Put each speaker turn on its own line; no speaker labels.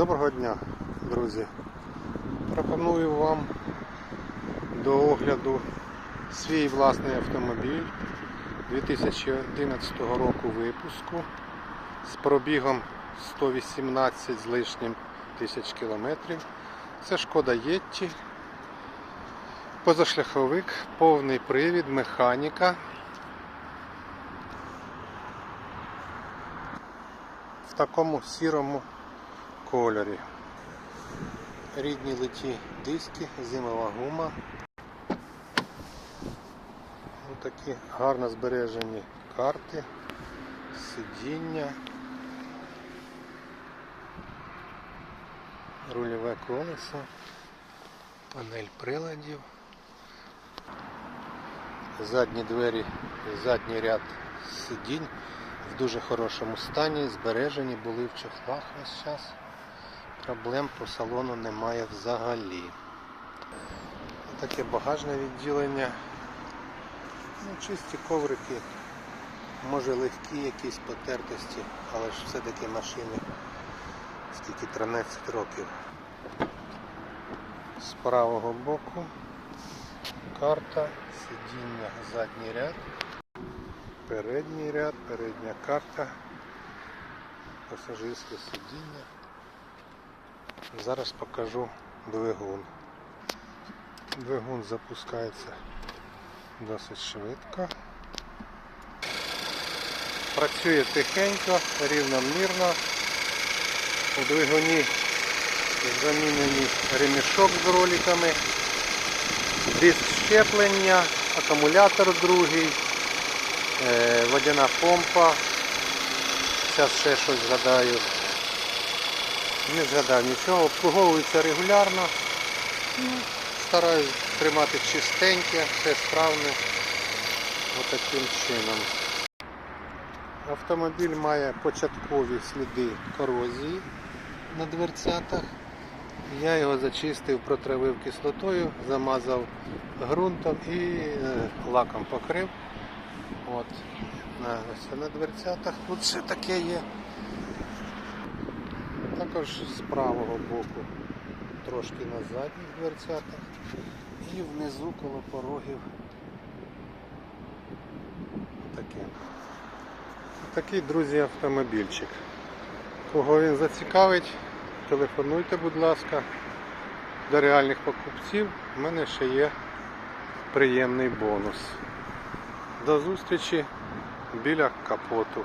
Доброго дня, друзі. Пропоную вам до огляду свій власний автомобіль 2011 року випуску з пробігом 118 з лишнім тисяч кілометрів. Це шкода Єтті. Позашляховик, повний привід, механіка. В такому сірому кольорі. Рідні литі диски, зимова гума. Ось такі гарно збережені карти, сидіння, рульове колесо, панель приладів, задні двері, задній ряд сидінь в дуже хорошому стані, збережені, були в чохлах весь час. Проблем по салону немає взагалі. Таке багажне відділення. Ну, чисті коврики, може легкі якісь потертості, але ж все-таки машини скільки 13 років. З правого боку карта, сидіння, задній ряд, передній ряд, передня карта, пасажирське сидіння. Зараз покажу двигун. Двигун запускається досить швидко. Працює тихенько, рівномірно. У двигуні замінені ремішок з роликами, диск щеплення, акумулятор другий, е, водяна помпа. Зараз ще щось згадаю. Не згадав нічого, обслуговується регулярно. Ну, Стараюсь тримати чистеньке, все справне. Отаким чином. Автомобіль має початкові сліди корозії на дверцятах. Я його зачистив, протравив кислотою, замазав ґрунтом і е, лаком покрив. От. На, ось на дверцятах тут все таке є. Також з правого боку трошки на задніх дверцятах і внизу коло порогів таке. Такий, друзі, автомобільчик. Кого він зацікавить, телефонуйте, будь ласка. До реальних покупців в мене ще є приємний бонус. До зустрічі біля капоту.